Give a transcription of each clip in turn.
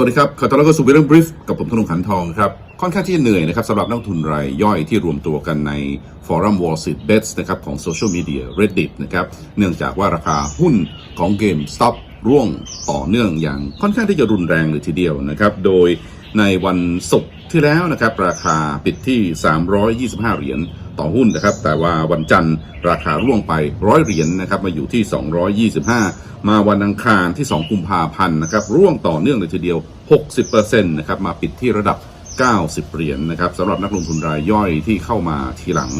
สวัสดีครับขอต้อนรับเข้าสู่เรื่องบริฟกับผมธนงขันทองครับ ค่อนข้างที่จะเหนื่อยนะครับสำหรับนักทุนรายย่อยที่รวมตัวกันในฟอรัมวอลซิตเบสนะครับของโซเชียลมีเดีย Reddit นะครับ เนื่องจากว่าราคาหุ้นของเกม Stop ร่วงต่อเนื่องอย่างค่อนข้างที่จะรุนแรงเลยทีเดียวนะครับ โดย ในวันศุกร์ที่แล้วนะครับ ราคาปิดที่ 325 เหรียญต่อหุ้นนะครับ แต่ว่าวันจันทร์ราคาร่วงไป100เหรียญนะครับมาอยู่ที่ 225 มาวันอังคารที่ 2 กุมภาพันธ์นะครับ ร่วงต่อเนื่องเลยทีเดียว 60%นะครับมาปิดที่ระดับ 90 เหรียญนะครับสำหรับนักลงทุนรายย่อยที่เข้ามาทีหลัง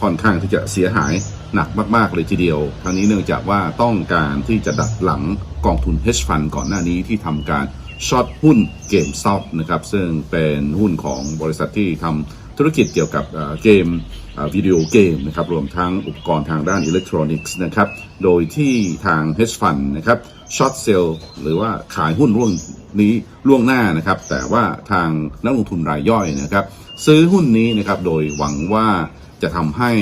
ค่อนข้างที่จะเสียหายหนักมาก ๆ เลยทีเดียวทั้งนี้เนื่องจากว่าต้องการที่จะดัดหลังกองทุน hedge fund ก่อนหน้านี้ที่ทำการ ช็อตหุ้น GameStop นะครับซึ่งเป็นหุ้นของบริษัทที่ทำธุรกิจเกี่ยวกับเกมวิดีโอเกมนะครับรวมทั้งอุปกรณ์ทางด้านอิเล็กทรอนิกส์นะครับโดยที่ทาง hedge fund นะครับช็อตเซลหรือว่าขายหุ้นร่วงนี้ล่วงหน้านะครับ แต่ว่าทางนักลงทุนรายย่อยนะครับ ซื้อหุ้นนี้นะครับโดยหวังว่าจะทำให้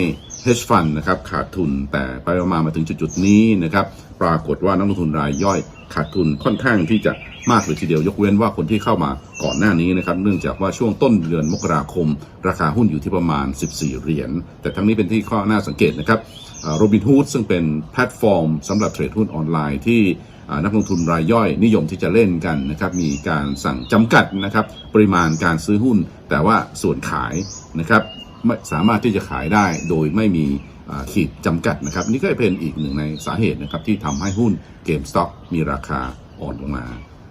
hedge fund นะครับขาดทุนแต่ไปมามาถึงจุดๆนี้นะครับปรากฏว่านักลงทุนรายย่อยขาดทุนค่อนข้างที่จะมากเลยทีเดียวยกเว้นว่าคนที่เข้ามาก่อนหน้านี้นะครับเนื่องจากว่าช่วงต้นเดือนมกราคม ราคาหุ้นอยู่ที่ประมาณ 14 เหรียญ แต่ทั้งนี้เป็นที่ข้อน่าสังเกตนะครับโรบินฮูดซึ่งเป็นแพลตฟอร์มสำหรับเทรดหุ้นออนไลน์ที่นักลงทุนรายย่อยนิยมที่จะเล่นกันนะครับมีการสั่งจำกัดนะครับปริมาณการซื้อหุ้น แต่ว่าส่วนขายนะครับ ไม่สามารถที่จะขายได้โดยไม่มีขีดจำกัดนะครับ นี่ก็เป็นอีกหนึ่งในสาเหตุนะครับที่ทำให้หุ้นเกมสต็อกมีราคาอ่อนลงมา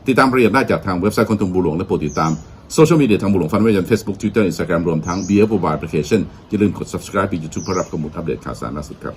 ติดตามรายละเอียดได้จากทางเว็บไซต์คนทุนบุหลวงและโปรดติดตามโซเชียลมีเดียทางบุหลวงฟันเว็บยันเฟซบุ๊กทวิตเตอร์อินสตาแกรวมทั้งเบียร์ b บ e แอปพลิเคชันอย่าลืมกด subscribe ไปยูทูบเพื่อรับข้อมูลอัปเดตข่าวสารล่าสุดครับ